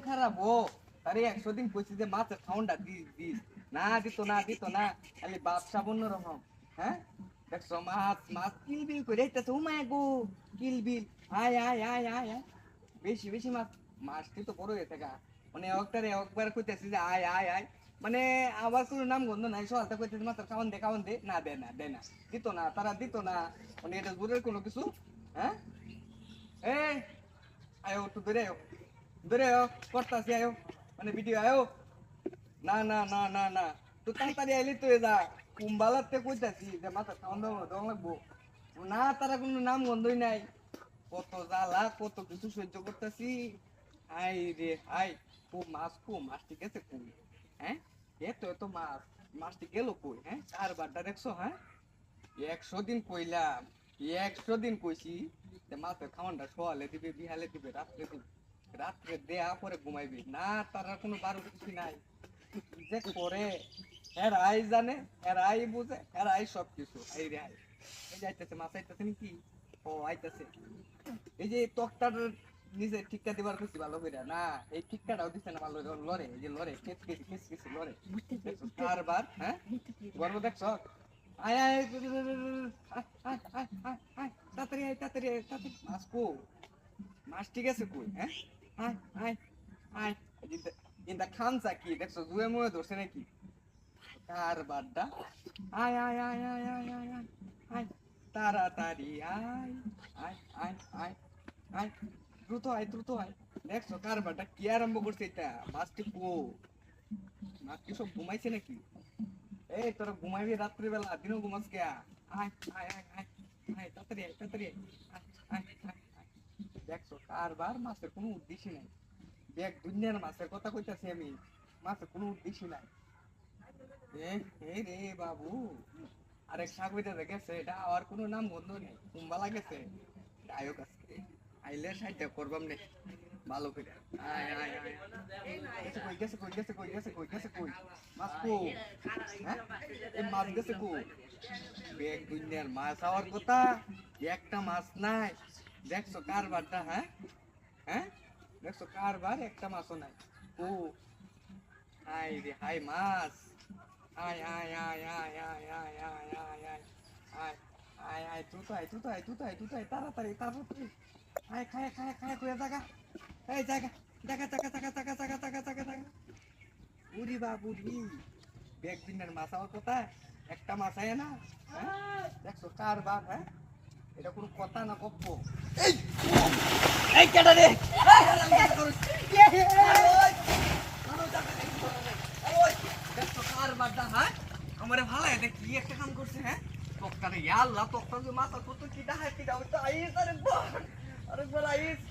খারাপ ও। তারে একশো দিন কইছি যে মাছের খাওয়ানটা দিস, দিস। না দিত না দিত না। খালি বাপসা অন্যরকম হ্যাঁ? দেখছ মাছ মাছ কিলবিল করে মায় গো কিলবিল আয় আয় আয় আয় বেশি বেশি মাছ মাছটি তো বড় হয়ে থাকা। মানে একটারে একবার কইতেছি যে আয় আয় আয়। মানে আবার কোনো নাম গন্ধ নাই সকালটা কইতেছি মাছের খাওয়ান দে খাওয়ান দে। না দে না দে না। দিত না, তারা দিত না। মানে এটা দূরের কোনো কিছু? হ্যাঁ? এই, আয়ো, একটু দূরে আয়ো দূরে আয়ো, করতাছি আয়ো মানে ভিডিও আয়ো। না না না না না তুই তাড়াতাড়ি আইলি তুই যা কুম্বালাতে কইতাছি যে মাথা খাওয়ান দাও দম লাগবো। না, তারা কোনো নাম গন্ধই নাই। কত জ্বালা, কত কিছু সহ্য করতেছি। আই রে আই কো মাছ কো মাছ ঠিক আছে কই? হ্যাঁ? এত এত মাছ। মাছটি গেল কই? হ্যাঁ? চার বারটা দেখছ হ্যাঁ? একশো দিন কইলাম। একশো দিন কইছি মাছের খাওয়ানটা সোয়ালে দিবে, বিহালে দিবে, রাত্রে দিবে। রাত্রে দেয়া পরে ঘুমাইবি। না, তারা কোনো বারো কিছু নাই। যে করে এর আই জানে এর আই বুঝে এর আই সব কিছু এই রে আই এই যে আইতেছে, মাছ আইতেছে নাকি? ও, আইতেছে। এই যে তক্তার নিজে ঠিকা দিবার খুশি ভালো করে না এই ঠিকাটাও দিছে না ভালো লড়ে এই যে লড়ে খেস খেসি খেস খেসি দেখছ কারবার হ্যাঁ গর্ব দেখছ আয় আয় আয়, আয়, আয়, তাড়াতাড়ি আয় তাড়াতাড়ি আয় তাড়াতাড়ি মাছ কো মাছ ঠিক আছে কই হ্যাঁ আয় আয় আয় ইন্দা খামসা কি দেখছ জুয়ে মুয়ে ধরছে নাকি কারবারটা আয় আয় আয় আয় আয় আয় আয় আয় তাড়াতাড়ি আয় আয় আয় আয় আয় দ্রুত আয় দ্রুত আয়। দেখছ কারবারটা কি আরম্ভ করছে এটা? মাছটি কো মাছ কি সব ঘুমাইছে নাকি? এই তোরা ঘুমাইবি রাত্রিবেলা দিনও ঘুমাস কে আয় আয় আয় আয় আয় আয় তাড়াতাড়ি আয়। আয়, আয়। দেখছ কারবার মাছের কোনো উদ্দেশ্য নাই। দেখ দুনিয়ার মাছের কথা কইতাছি আমি। মাছের কোনো উদ্দেশ্য নাই। এ রে বাবু। আরেক সাগরিটা গেছে এটা আর কোনো নাম গন্ধ নেই। কুম্বালা গেছে আয়ক আজকে। আইলে সাহায্য করবাম নে ভালো করে আয় আয় আয় কই গেছে কই গেছে কই গেছে কই গেছে কই মাছ কো হ্যাঁ এই মাছ গেছে কো বেগ দুনিয়ার মাছ হওয়ার কথা একটা মাছ নাই দেখছ কারবারটা হ্যাঁ হ্যাঁ দেখছ কারবার একটা মাছও নাই ও হাই রে হাই মাছ আয় আয় আয় আয় আয় আয় আয় আয় আয় আয় আয় আয় তুই তো আয় তুই তো আয় তুই তো আয় তুই তো আয় তাড়াতাড়ি তাড়াতাড়ি হ্যাঁ? কার বাপ হ্যাঁ? এটা কোনো কথা রে? হ্যাঁ? আমারে ভালো কি একটা কাম করছে হ্যাঁ? তক্তারে ইয়াল্লা তক্তা যে মাথা কত কি ডাহাই কি দাও তো Olha de falar isso,